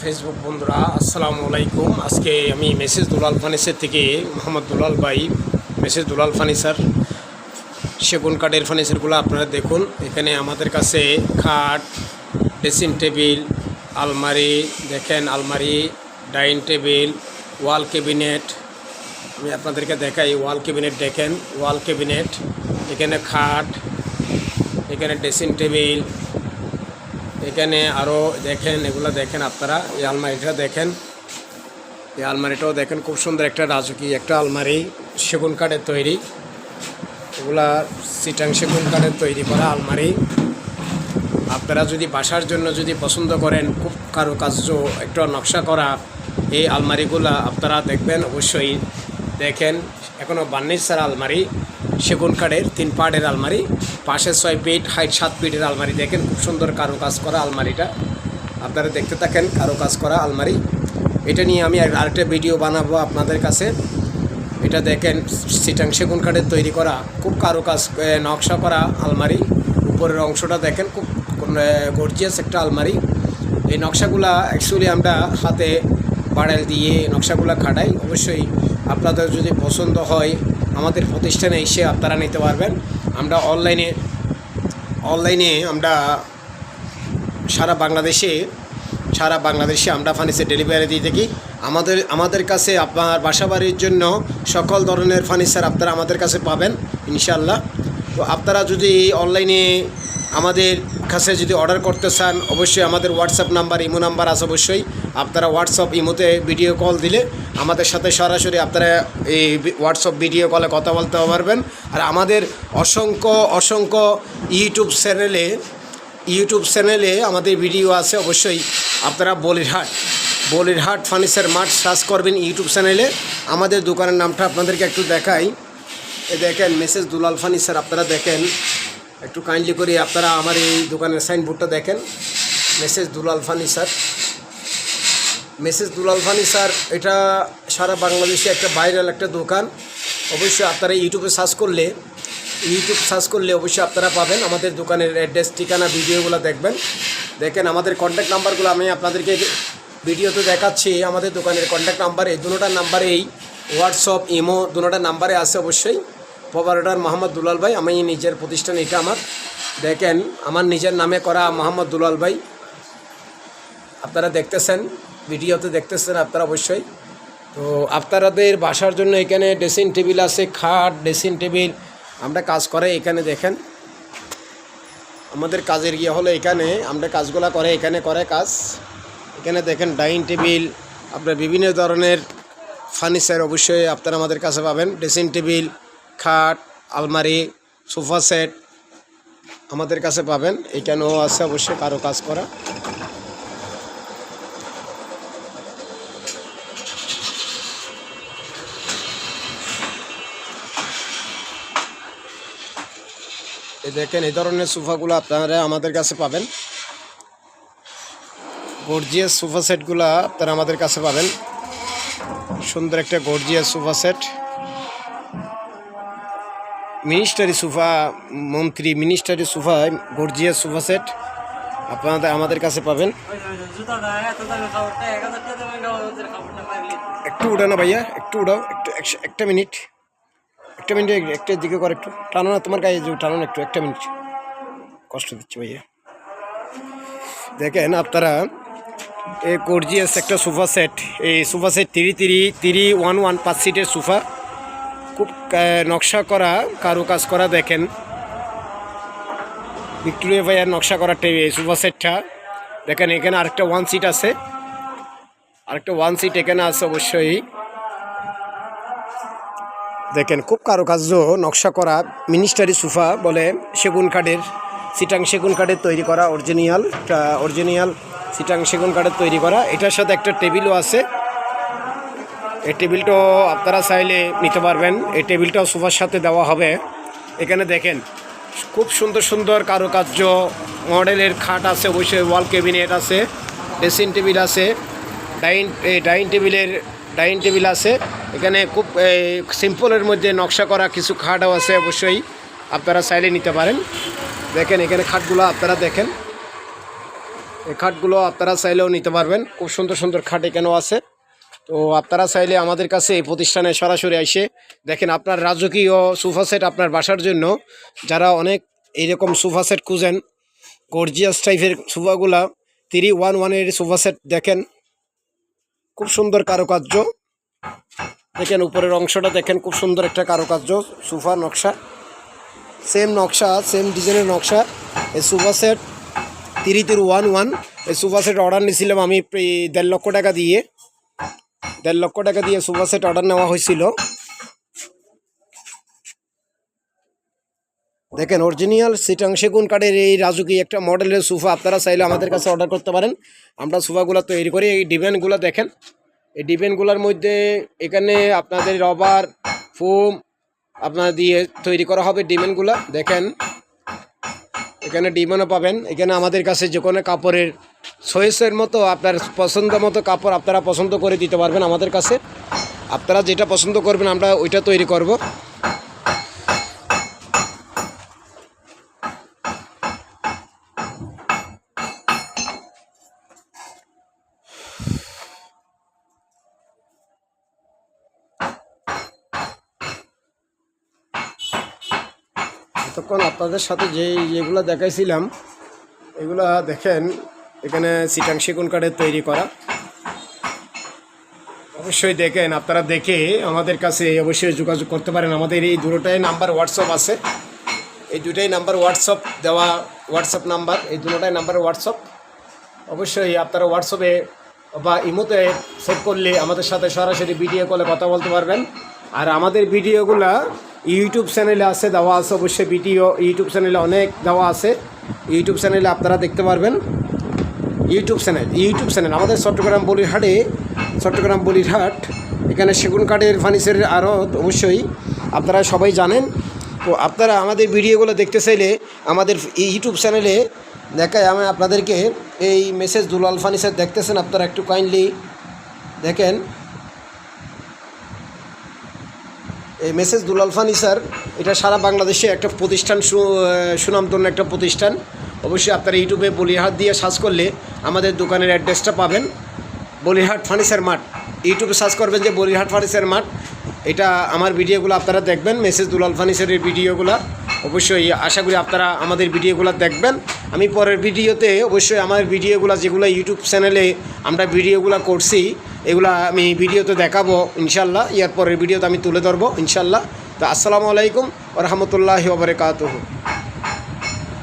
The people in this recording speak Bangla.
ফেসবুক বন্ধুরা, আসসালামু আলাইকুম। আজকে আমি মেসেজ দুলাল ফার্নিচার থেকে মোহাম্মদ দুলাল ভাই মেসেজ দুলাল ফার্নিচার সেগুন কাঠের ফার্নিচারগুলো আপনারা দেখুন। এখানে আমাদের কাছে খাট ড্রেসিং টেবিল আলমারি, দেখেন আলমারি ডাইনিং টেবিল ওয়াল ক্যাবিনেট আমি আপনাদেরকে দেখাই ওয়াল ক্যাবিনেট দেখেন ওয়াল ক্যাবিনেট এখানে খাট, এখানে ড্রেসিং টেবিল এখানে আরও দেখেন, এগুলো দেখেন আপনারা, এই আলমারিটা দেখেন। এই আলমারিটাও দেখেন, খুব সুন্দর একটা রাজকীয় একটা আলমারি, সেগুন কাঠের তৈরি। এগুলা সিটাং সেগুন কাঠের তৈরি করা আলমারি। আপনারা যদি বাসার জন্য যদি পছন্দ করেন, খুব কারুকার্য একটা নকশা করা এই আলমারিগুলা আপনারা দেখবেন, অবশ্যই দেখেন। এখনও ছাড়া আলমারি। সেগুন কাঠের তিন পার্টের আলমারি পাশে ছয় ফিট হাইট সাত ফিটের আলমারি দেখেন, খুব সুন্দর কারও কাজ করা আলমারিটা। আপনারা দেখতে থাকেন কারও কাজ করা আলমারি। এটা নিয়ে আমি আর- আরেকটা ভিডিও বানাবো আপনাদের কাছে। এটা দেখেন সিটাং সেগুন কাঠের তৈরি করা, খুব কারও কাজ নকশা করা আলমারি। উপরের অংশটা দেখেন, খুব গর্জিয়াস একটা আলমারি। এই নকশাগুলা অ্যাকচুয়ালি আমরা হাতে বাড়াল দিয়ে নকশাগুলা খাটাই। অবশ্যই আপনাদের যদি পছন্দ হয় আমাদের প্রতিষ্ঠানে এসে আপনারা নিতে পারবেন। আমরা অনলাইনে অনলাইনে আমরা সারা বাংলাদেশে সারা বাংলাদেশে আমরা ফার্নিচার ডেলিভারি দিয়ে থাকি। আমাদের আমাদের কাছে আপনার বাসাবাড়ির জন্য সকল ধরনের ফার্নিচার আপনারা আমাদের কাছে পাবেন ইনশাল্লাহ তো আপনারা যদি অনলাইনে আমাদের কাছে যদি অর্ডার করতে চান, অবশ্যই আমাদের হোয়াটসঅ্যাপ নাম্বার, ইমো নাম্বার আছে অবশ্যই। আপনারা হোয়াটসঅ্যাপ ইমোতে ভিডিও কল দিলে আমাদের সাথে সরাসরি আপনারা এই হোয়াটসঅ্যাপ ভিডিও কলে কথা বলতে পারবেন। আর আমাদের অসংখ্য অসংখ্য ইউটিউব চ্যানেলে ইউটিউব চ্যানেলে আমাদের ভিডিও আছে অবশ্যই। আপনারা Bolirhat Bolirhat furniture mart search করবেন ইউটিউব চ্যানেলে আমাদের দোকানের নামটা আপনাদেরকে একটু দেখাই। দেখেন মেসেজ দুলাল ফার্নিচার, আপনারা দেখেন। একটু কাইন্ডলি করে, আপনারা আমার এই দোকানের সাইনবোর্ডটা দেখেন। Message Dulal furniture message Dulal furniture এটা সারা বাংলাদেশে একটা ভাইরাল একটা দোকান। অবশ্যই আপনারা ইউটিউবে সার্চ করলে ইউটিউব সার্চ করলে অবশ্যই আপনারা পাবেন। আমাদের দোকানের অ্যাড্রেস ঠিকানা ভিডিওগুলো দেখবেন। দেখেন, আমাদের কন্ট্যাক্ট নাম্বারগুলো আমি আপনাদেরকে ভিডিওতে দেখাচ্ছি। আমাদের দোকানের কন্ট্যাক্ট নাম্বার এই দুটোটার নাম্বারে এই হোয়াটসঅ্যাপ ইমো দুটোটার নাম্বারে আছে অবশ্যই। প্রপারেটার মোহাম্মদ দুলাল ভাই, আমি নিজের প্রতিষ্ঠান, এটা আমার। দেখেন, আমার নিজের নামে করা মোহাম্মদ দুলাল ভাই। আপনারা দেখতেছেন, ভিডিওতে দেখতেছেন আপনারা অবশ্যই। তো আপনাদের বাসার জন্য এখানে ড্রেসিং টেবিল আছে, খাট, ড্রেসিং টেবিল। আমরা কাজ করে এখানে, দেখেন। আমাদের কাজের গিয়ে হলো এখানে, আমরা কাজগুলা করে এখানে করে কাজ। এখানে দেখেন, ডাইনিং টেবিল, আপনার বিভিন্ন ধরনের ফার্নিচার অবশ্যই আপনারা আমাদের কাছে পাবেন। ড্রেসিং টেবিল খাট, আলমারি, সোফা সেট আমাদের কাছে পাবেন। এখানেও আছে অবশ্যই কারও কাজ করা। দেখেন, এই ধরনের সোফাগুলো আপনারা আমাদের কাছে পাবেন। গর্জিয়াস সোফা সেটগুলো আপনারা আমাদের কাছে পাবেন। সুন্দর একটা gorgeous sofa set. Ministry sofa মন্ত্রী ministry sofa gorgeous sofa set আপনাদের আমাদের কাছে পাবেন। একটু উঠো না ভাইয়া, একটু উঠাও, একটু এক- একটা মিনিট। একটা মিনিট একটা দিকে কর একটু। টানো না, তোমার গায়ে টানো একটু, একটা মিনিট। কষ্ট দিচ্ছে ভাইয়া। দেখেন আপনারা, এই গর্জিয়াস একটা সোফা সেট এই sofa set three three three one one পাঁচ সিটের সোফা খুব নকশা করা কারু কাজ করা দেখেন। ভিক্টোরিয়া ভাইয়ার নকশা করা সোফা সেটটা। দেখেন, এখানে আরেকটা ওয়ান সিট আছে। আরেকটা ওয়ান সিট এখানে আছে অবশ্যই। দেখেন, খুব কারুকার্য নকশা করা মিনিস্টারি সোফা বলে সেগুন কাঠের, সিটাং সেগুন কাঠের তৈরি করা, অরিজিনাল অরিজিনাল সিটাং সেগুন কাঠের তৈরি করা। এটার সাথে একটা টেবিলও আছে। এই টেবিলটাও আপনারা চাইলে নিতে পারবেন। এই টেবিলটাও সোফার সাথে দেওয়া হবে। এখানে দেখেন, খুব সুন্দর সুন্দর কারুকার্য, মডেলের খাট আছে, অবশ্যই ওয়াল ক্যাবিনেট আছে ড্রেসিং টেবিল আছে ডাইনিং এই ডাইনিং টেবিলের ডাইনিং টেবিল আছে। এখানে খুব সিম্পলের মধ্যে নকশা করা কিছু খাটও আছে, অবশ্যই আপনারা চাইলে নিতে পারেন। দেখেন, এখানে খাটগুলো আপনারা দেখেন। এই খাটগুলো আপনারা চাইলেও নিতে পারবেন। খুব সুন্দর সুন্দর খাট এখানেও আছে। তো আপনারা চাইলে আমাদের কাছে এই প্রতিষ্ঠানে সরাসরি এসে দেখেন আপনার রাজকীয় সোফা সেট আপনার বাসার জন্য, যারা অনেক এইরকম সোফা সেট খুঁজেন গর্জিয়াস টাইপের সোফাগুলা থ্রি ওয়ান ওয়ানের সোফা সেট দেখেন, খুব সুন্দর কারুকার্য। দেখেন উপরের অংশটা দেখেন খুব সুন্দর একটা কারুকার্য সোফা নকশা। সেম নকশা সেম ডিজাইনের নকশা। এই sofa set three three one one এই সোফা সেট অর্ডার নিয়েছিলাম আমি দেড় লক্ষ টাকা দিয়ে। দেড় লক্ষ টাকা দিয়ে সোফা সেট অর্ডার নেওয়া হয়েছিল। দেখেন অরিজিনাল সিটাং সেগুন কাঠের এই রাজুকি একটা মডেলের সোফা আপনারা চাইলে আমাদের কাছে অর্ডার করতে পারেন। আমরা সোফাগুলো তৈরি করি। এই ডিজাইনগুলো দেখেন, এই ডিজাইনগুলোর মধ্যে এখানে আপনাদের রবার ফোম আপনার দিয়ে তৈরি করা হবে ডিজাইনগুলো দেখেন এখানে ডিমনও পাবেন। এখানে আমাদের কাছে যে কোনো কাপড়ের সয়েসের মতো, আপনার পছন্দ মতো কাপড় আপনারা পছন্দ করে দিতে পারবেন আমাদের কাছে। আপনারা যেটা পছন্দ করবেন, আমরা ওইটা তৈরি করব। এতক্ষণ আপনাদের সাথে যে যেগুলো দেখাইছিলাম, এগুলা দেখেন, এখানে সিটাং সেগুন কাঠের তৈরি করা। অবশ্যই দেখেন, আপনারা দেখে আমাদের কাছে অবশ্যই যোগাযোগ করতে পারেন। আমাদের এই দুটোটাই নাম্বার হোয়াটসঅ্যাপ আছে। এই দুটাই নাম্বার হোয়াটসঅ্যাপ দেওয়া হোয়াটসঅ্যাপ নাম্বার, এই দুটোটাই নাম্বার হোয়াটসঅ্যাপ। অবশ্যই আপনারা হোয়াটসঅ্যাপে বা ইমোতে সেভ করলে আমাদের সাথে সরাসরি ভিডিও কলে কথা বলতে পারবেন। আর আমাদের ভিডিওগুলা ইউটিউব চ্যানেলে আছে, দেওয়া আছে অবশ্যই ভিডিও। ইউটিউব চ্যানেলে অনেক দেওয়া আছে। ইউটিউব চ্যানেলে আপনারা দেখতে পারবেন। ইউটিউব চ্যানেল ইউটিউব চ্যানেল, আমাদের চট্টগ্রাম বলিরহাটে, চট্টগ্রাম বলিরহাট, এখানে সেগুন কাঠের ফার্নিচারের আরও অবশ্যই আপনারা সবাই জানেন। তো আপনারা আমাদের ভিডিওগুলো দেখতে চাইলে আমাদের ইউটিউব চ্যানেলে দেখায়, আমি আপনাদেরকে এই মেসেজ দুলাল ফার্নিচার দেখতেছেন, আপনারা একটু কাইন্ডলি দেখেন। এই মেসেজ দুলাল ফার্নিচার এটা সারা বাংলাদেশে একটা প্রতিষ্ঠান সু- সুনামধন্য একটা প্রতিষ্ঠান। অবশ্যই আপনারা ইউটিউবে বলিহাট দিয়ে সার্চ করলে আমাদের দোকানের অ্যাড্রেসটা পাবেন। বলিহাট ফার্নিচার মাঠ। ইউটিউবে সার্চ করবেন যে বলিহাট ফার্নিচার মাঠ। এটা আমার ভিডিওগুলো আপনারা দেখবেন মেসেজ দুলাল ফার্নিচারের ভিডিওগুলো। অবশ্যই আশা করি আপনারা আমাদের ভিডিওগুলো দেখবেন। আমি পরের ভিডিওতে অবশ্যই আমার ভিডিওগুলো যেগুলো ইউটিউব চ্যানেলে আমরা ভিডিওগুলো করছি এগুলো আমি ভিডিওতে দেখাবো ইনশাল্লাহ। ইয়ার পরের ভিডিওতে আমি তুলে ধরবো ইনশাল্লাহ। তো আসসালামু আলাইকুম রহমতুল্লাহ ওবরাকাতুহু